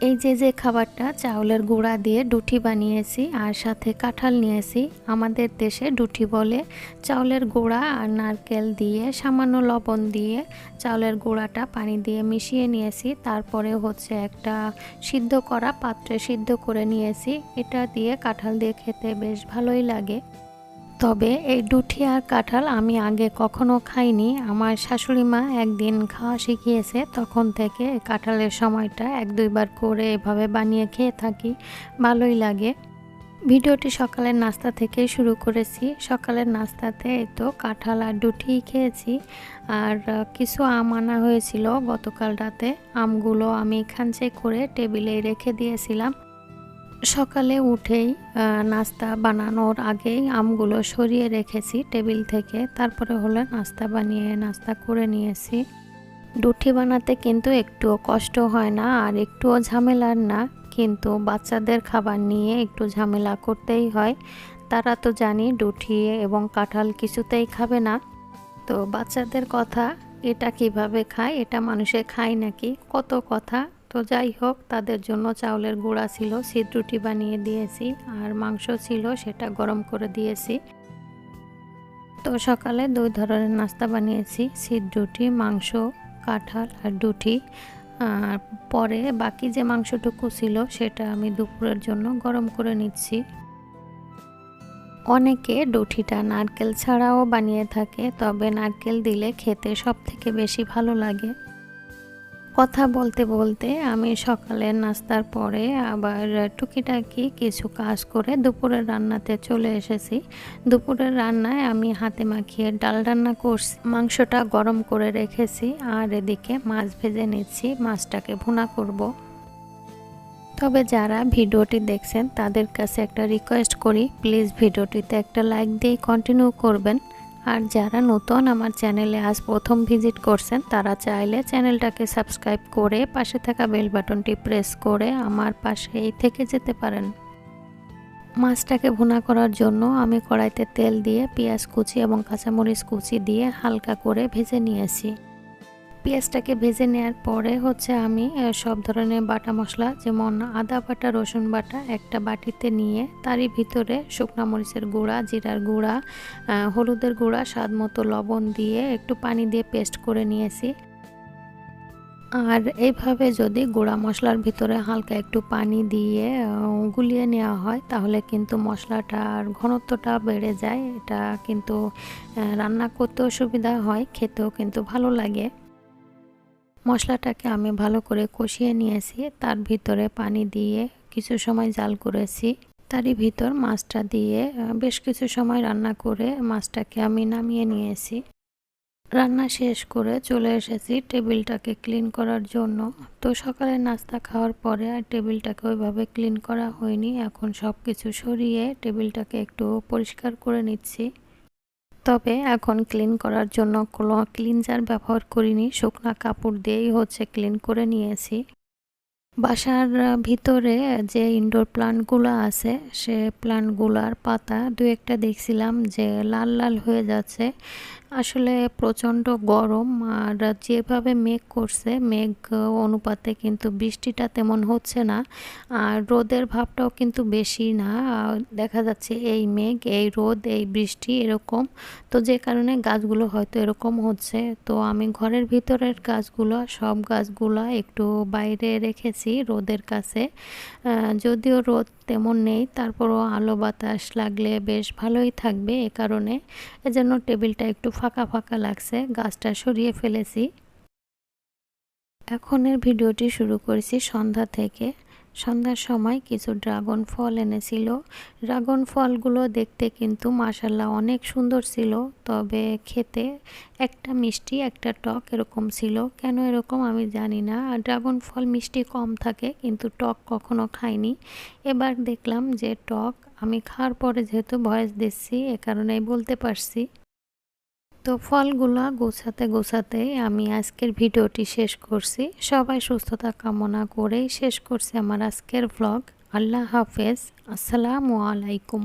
এই যে যে খাবারটা চাউলের গুঁড়া দিয়ে ডুটি বানিয়েছি আর সাথে কাঁঠাল নিয়েছি, আমাদের দেশে ডুটি বলে। চাউলের গুঁড়া আর নারকেল দিয়ে, সামান্য লবণ দিয়ে চাউলের গুঁড়াটা পানি দিয়ে মিশিয়ে নিয়েছি। তারপরে হচ্ছে একটা সিদ্ধ করা পাত্রে সিদ্ধ করে নিয়েছি। এটা দিয়ে কাঁঠাল দিয়ে খেতে বেশ ভালোই লাগে। তবে এই ডুঠি আর কাঁঠাল আমি আগে কখনো খাইনি। আমার শাশুড়ি মা একদিন খাওয়া শিখিয়েছে, তখন থেকে কাঁঠালের সময়টা এক দুইবার করে এভাবে বানিয়ে খেয়ে থাকি, ভালোই লাগে। ভিডিওটি সকালের নাস্তা থেকে শুরু করেছি। সকালের নাস্তাতে তো কাঁঠাল আর ডুটি খেয়েছি। আর কিছু আম আনা হয়েছিল গতকাল রাতে। আমগুলো আমি খাঞ্চে করে টেবিলে রেখে দিয়েছিলাম। সকালে উঠেই নাস্তা বানানোর আগেই আমগুলো সরিয়ে রেখেছি টেবিল থেকে। তারপরে হলো নাস্তা বানিয়ে, নাস্তা করে নিয়েছি। ডুঠি বানাতে কিন্তু একটুও কষ্ট হয় না আর একটুও ঝামেলার না। কিন্তু বাচ্চাদের খাবার নিয়ে একটু ঝামেলা করতেই হয়। তারা তো জানি ডুঠি এবং কাঁঠাল কিছুতেই খাবে না। তো বাচ্চাদের কথা, এটা কীভাবে খায়? এটা মানুষে খায় নাকি? কত কথা তো যাই হোক, তাদের জন্য চাউলের গুঁড়া ছিল শীত রুটি বানিয়ে দিয়েছি আর মাংস ছিল, সেটা গরম করে দিয়েছি। তো সকালে দুই ধরনের নাস্তা বানিয়েছি শীত রুটি মাংস, কাঁঠাল আর ডুটি আর পরে বাকি যে মাংসটুকু ছিল, সেটা আমি দুপুরের জন্য গরম করে নিচ্ছি। অনেকে ডুঠিটা নারকেল ছাড়াও বানিয়ে থাকে, তবে নারকেল দিলে খেতে সব থেকে বেশি ভালো লাগে। কথা বলতে বলতে আমি সকালের নাস্তার পরে আবার টুকিটাকি কিছু কাজ করে দুপুরের রান্নাতে চলে এসেছি। দুপুরের রান্নায় আমি হাতে মাখিয়ে ডাল রান্না করছি। মাংসটা গরম করে রেখেছি আর এদিকে মাছ ভেজে নিচ্ছি, মাছটাকে ভুনা করব। তবে যারা ভিডিওটি দেখছেন তাদের কাছে একটা রিকোয়েস্ট করি প্লিজ ভিডিওটিতে একটা লাইক দিয়ে কন্টিনিউ করবেন। আর যারা নতুন আমার চ্যানেলে আজ প্রথম ভিজিট করছেন, তারা চাইলে চ্যানেলটাকে সাবস্ক্রাইব করে পাশে থাকা বেল বাটনটি প্রেস করে আমার পাশেই থেকে যেতে পারেন। মাছটাকে ভুনা করার জন্য আমি কড়াইতে তেল দিয়ে পেঁয়াজ কুচি এবং কাঁচামরিচ কুচি দিয়ে হালকা করে ভেজে নিয়েছি। পেঁয়াজটাকে ভেজে নেওয়ার পরে হচ্ছে আমি সব ধরনের বাটা মশলা, যেমন আদা বাটা, রসুন বাটা, একটা বাটিতে নিয়ে তারই ভিতরে শুকনো মরিচের গুঁড়া, জিরার গুঁড়া হলুদের গুঁড়া, স্বাদ মতো লবণ দিয়ে একটু পানি দিয়ে পেস্ট করে নিয়েছি। আর এইভাবে যদি গুঁড়া মশলার ভিতরে হালকা একটু পানি দিয়ে গুলিয়ে নেওয়া হয়, তাহলে কিন্তু মশলাটার ঘনত্বটা বেড়ে যায়। এটা কিন্তু রান্না করতেও সুবিধা হয়, খেতেও কিন্তু ভালো লাগে। মশলাটাকে আমি ভালো করে কষিয়ে নিয়েছি। তার ভিতরে পানি দিয়ে কিছু সময় জাল করেছি। তারই ভিতর মাছটা দিয়ে বেশ কিছু সময় রান্না করে মাছটাকে আমি নামিয়ে নিয়েছি। রান্না শেষ করে চলে এসেছি টেবিলটাকে ক্লিন করার জন্য। তো সকালে নাস্তা খাওয়ার পরে আর টেবিলটাকে ওইভাবে ক্লিন করা হয়নি। এখন সব কিছু সরিয়ে টেবিলটাকে একটু পরিষ্কার করে নিচ্ছি। তবে এখন ক্লিন করার জন্য কোনো ক্লিনজার ব্যবহার করিনি। শুকনো কাপড় দিয়েই হচ্ছে ক্লিন করে নিয়েছি। বাসার ভিতরে যে ইনডোর প্লান্টগুলো আছে, সে প্লান্টগুলার পাতা দু একটা দেখছিলাম যে লাল লাল হয়ে যাচ্ছে। আসলে প্রচণ্ড গরম আর যেভাবে মেঘ করছে, মেঘ অনুপাতে কিন্তু বৃষ্টিটা তেমন হচ্ছে না আর রোদের ভাবটাও কিন্তু বেশি না। দেখা যাচ্ছে এই মেঘ, এই রোদ, এই বৃষ্টি এরকম। তো যে কারণে গাছগুলো হয়তো এরকম হচ্ছে। তো আমি ঘরের ভিতরের গাছগুলো, সব গাছগুলো একটু বাইরে রেখেছি রোদের কাছে। যদিও রোদ তেমন নেই। তারপরও আলো বাতাস লাগলে বেশ ভালোই থাকবে এ কারণে। এজন্য টেবিলটা একটু ফাঁকা ফাঁকা লাগছে, গাছটা সরিয়ে ফেলেছি। এখনের ভিডিওটি শুরু করেছি সন্ধ্যা থেকে। সন্ধ্যার সময় কিছু ড্রাগন ফল এনেছিল। ড্রাগন ফলগুলো দেখতে কিন্তু মাসাল্লাহ অনেক সুন্দর ছিল, তবে খেতে একটা মিষ্টি, একটা টক এরকম ছিল। কেন এরকম আমি জানি না। আর ড্রাগন ফল মিষ্টি কম থাকে, কিন্তু টক কখনো খাইনি। এবার দেখলাম যে টক আমি খাওয়ার পরে যেহেতু ভয়েস দিচ্ছি, এ কারণেই বলতে পারছি। তো ফলগুলা গোছাতে গোছাতে আমি আজকের ভিডিওটি শেষ করছি। সবাই সুস্থতা কামনা করেই শেষ করছি আমার আজকের ভ্লগ আল্লাহ হাফেজ। আসসালামু আলাইকুম।